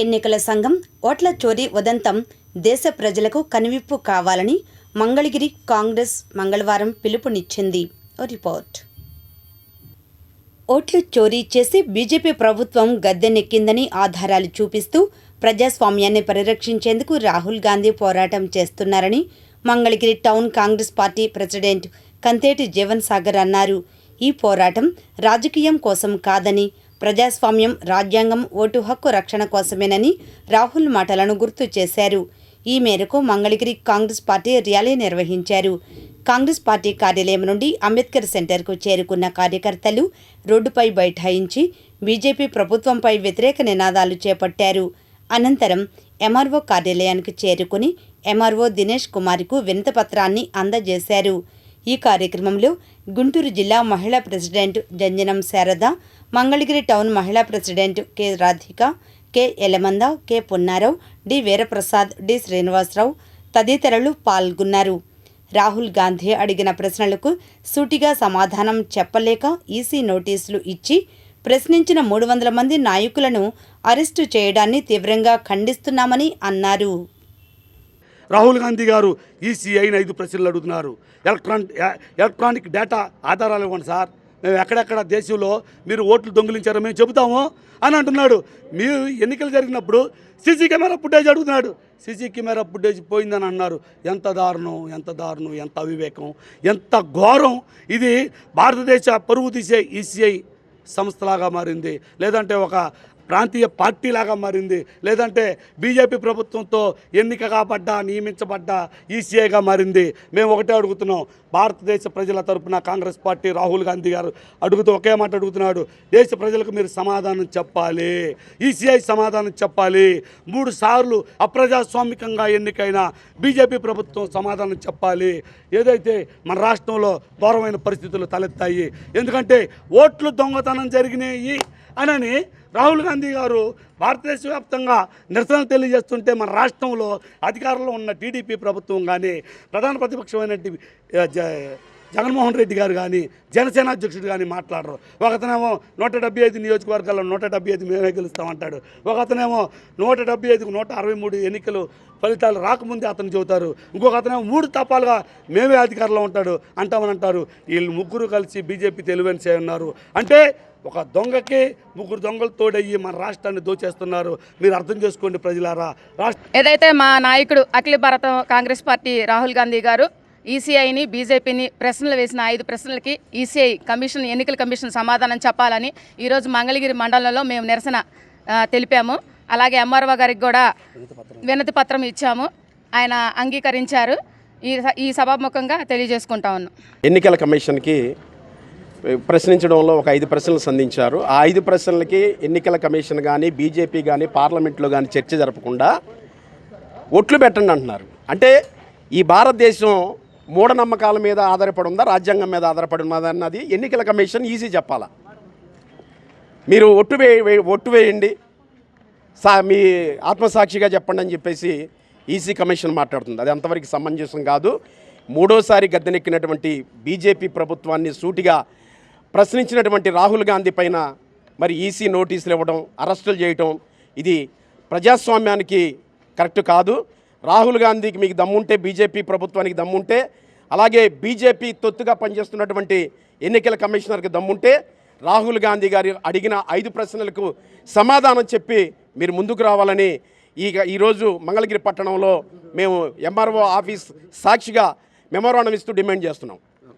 ఎన్నికల సంఘం ఓట్ల చోరీ ఉదంతం దేశ ప్రజలకు కనువిప్పు కావాలని మంగళగిరి కాంగ్రెస్ మంగళవారం పిలుపునిచ్చింది. ఓ రిపోర్ట్. ఓట్లు చోరీ చేసి బీజేపీ ప్రభుత్వం గద్దెనెక్కిందని ఆధారాలు చూపిస్తూ ప్రజాస్వామ్యాన్ని పరిరక్షించేందుకు రాహుల్ గాంధీ పోరాటం చేస్తున్నారని Mangalagiri town Congress party president Kanteti Jeevan Sagar అన్నారు. ఈ పోరాటం రాజకీయం కోసం కాదని ప్రజాస్వామ్యం రాజ్యాంగం ఓటు హక్కు రక్షణ కోసమేనని రాహుల్ మాటలను గుర్తు చేశారు. ఈ మేరకు మంగళగిరి కాంగ్రెస్ పార్టీ ర్యాలీ నిర్వహించారు. కాంగ్రెస్ పార్టీ కార్యాలయం నుండి అంబేద్కర్ సెంటర్కు చేరుకున్న కార్యకర్తలు రోడ్డుపై బైఠాయించి బీజేపీ ప్రభుత్వంపై వ్యతిరేక నినాదాలు చేపట్టారు. అనంతరం ఎంఆర్ఓ కార్యాలయానికి చేరుకుని ఎంఆర్ఓ దినేష్ కుమార్కు వినతపత్రాన్ని అందజేశారు. ఈ కార్యక్రమంలో గుంటూరు జిల్లా మహిళా ప్రెసిడెంట్ జంజనం శారద మంగళగిరి టౌన్ మహిళా president K Radhika K Yelamanda K Ponnarao D Veeraprasad D Srinivasarao తదితరులు పాల్గొన్నారు. రాహుల్ గాంధీ అడిగిన ప్రశ్నలకు సూటిగా సమాధానం చెప్పలేక ఈసీ నోటీసులు ఇచ్చి ప్రశ్నించిన మూడు వందల మంది నాయకులను అరెస్టు చేయడాన్ని తీవ్రంగా ఖండిస్తున్నామని అన్నారు. రాహుల్ గాంధీ గారు ఈసీఐని ఐదు ప్రశ్నలు అడుగుతున్నారు. ఎలక్ట్రానిక్ ఎలక్ట్రానిక్ డేటా ఆధారాలు ఇవ్వండి సార్. మేము ఎక్కడెక్కడ దేశంలో మీరు ఓట్లు దొంగిలించారో మేము చెబుతాము అని అంటున్నాడు. మీరు ఎన్నికలు జరిగినప్పుడు సీసీ కెమెరా ఫుటేజ్ అడుగుతున్నాడు. సీసీ కెమెరా ఫుటేజ్ పోయిందని అన్నారు. ఎంత దారుణం ఎంత దారుణం ఎంత అవివేకం ఎంత ఘోరం. ఇది భారతదేశ పరుగు తీసే ఈసీఐ సంస్థలాగా మారింది. లేదంటే ఒక ప్రాంతీయ పార్టీలాగా మారింది. లేదంటే బీజేపీ ప్రభుత్వంతో ఎన్నిక కాబడ్డా నియమించబడ్డ ఈసీఐగా మారింది. మేము ఒకటే అడుగుతున్నాం. భారతదేశ ప్రజల తరపున కాంగ్రెస్ పార్టీ రాహుల్ గాంధీ గారు అడుగుతూ ఒకే మాట అడుగుతున్నాడు. దేశ ప్రజలకు మీరు సమాధానం చెప్పాలి. ఈసీఐ సమాధానం చెప్పాలి. మూడు సార్లు అప్రజాస్వామికంగా ఎన్నికైన బీజేపీ ప్రభుత్వం సమాధానం చెప్పాలి. ఏదైతే మన రాష్ట్రంలో ఘోరమైన పరిస్థితులు తలెత్తాయి. ఎందుకంటే ఓట్లు దొంగతనం జరిగినాయి అనని రాహుల్ గాంధీ గారు భారతదేశ వ్యాప్తంగా నిరసన తెలియజేస్తుంటే మన రాష్ట్రంలో అధికారంలో ఉన్న టీడీపీ ప్రభుత్వం కానీ ప్రధాన ప్రతిపక్షమైనటువంటి జ- జగన్మోహన్ రెడ్డి గారు కానీ జనసేన అధ్యక్షుడు కానీ మాట్లాడరు. ఒకతనేమో నూట డెబ్బై ఐదు నియోజకవర్గాల్లో నూట డెబ్బై ఐదు మేమే గెలుస్తామంటాడు. ఒకతనేమో నూట డెబ్బై ఐదుకు నూట అరవై మూడు ఎన్నికలు ఫలితాలు రాకముందే అతను చెబుతారు. ఇంకొక అతనేమో మూడు తపాలుగా మేమే అధికారంలో ఉంటాడు అంటామని అంటారు. వీళ్ళు ముగ్గురు కలిసి బీజేపీ తెలివైన ఉన్నారు అంటే ఒక దొంగకి ముగ్గురు దొంగలు తోడయ్యి మన రాష్ట్రాన్ని దోచేస్తున్నారు. మీరు అర్థం చేసుకోండి ప్రజలారా. రాష్ట్ర ఏదైతే మా నాయకుడు అఖిల భారత కాంగ్రెస్ పార్టీ రాహుల్ గాంధీ గారు ఈసీఐని బీజేపీని ప్రశ్నలు వేసిన ఐదు ప్రశ్నలకి ఈసీఐ కమిషన్ ఎన్నికల కమిషన్ సమాధానం చెప్పాలని ఈరోజు మంగళగిరి మండలంలో మేము నిరసన తెలిపాము. అలాగే ఎంఆర్ఓ గారికి కూడా వినతి పత్రం ఇచ్చాము. ఆయన అంగీకరించారు. ఈ ఈ సభాముఖంగా తెలియజేసుకుంటా ఉన్నాం. ఎన్నికల కమిషన్కి ప్రశ్నించడంలో ఒక ఐదు ప్రశ్నలు సంధించారు. ఆ ఐదు ప్రశ్నలకి ఎన్నికల కమిషన్ కానీ బీజేపీ కానీ పార్లమెంట్లో కానీ చర్చ జరపకుండా ఒట్లు పెట్టండి అంటున్నారు. అంటే ఈ భారతదేశం మూఢనమ్మకాల మీద ఆధారపడి ఉందా రాజ్యాంగం మీద ఆధారపడి ఉన్నదా అన్నది ఎన్నికల కమిషన్ ఈజీ చెప్పాలా? మీరు ఒట్టు వే వే- ఒట్టు వేయండి. సా మీ ఆత్మసాక్షిగా చెప్పండి అని చెప్పేసి ఈసీ కమిషన్ మాట్లాడుతుంది. అది అంతవరకు సమంజసం కాదు. మూడోసారి గద్దెనెక్కినటువంటి బీజేపీ ప్రభుత్వాన్ని సూటిగా ప్రశ్నించినటువంటి రాహుల్ గాంధీ పైన మరి ఈసీ నోటీసులు ఇవ్వడం అరెస్టులు చేయటం ఇది ప్రజాస్వామ్యానికి కరెక్ట్ కాదు. రాహుల్ గాంధీకి మీకు దమ్ముంటే బీజేపీ ప్రభుత్వానికి దమ్ముంటే అలాగే బీజేపీ తొత్తుగా పనిచేస్తున్నటువంటి ఎన్నికల కమిషనర్కి దమ్ముంటే రాహుల్ గాంధీ గారు అడిగిన ఐదు ప్రశ్నలకు సమాధానం చెప్పి మీరు ముందుకు రావాలని ఈ ఈరోజు మంగళగిరి పట్టణంలో మేము ఎంఆర్ఓ ఆఫీస్ సాక్షిగా మెమోరాండం ఇస్తూ డిమాండ్ చేస్తున్నాం.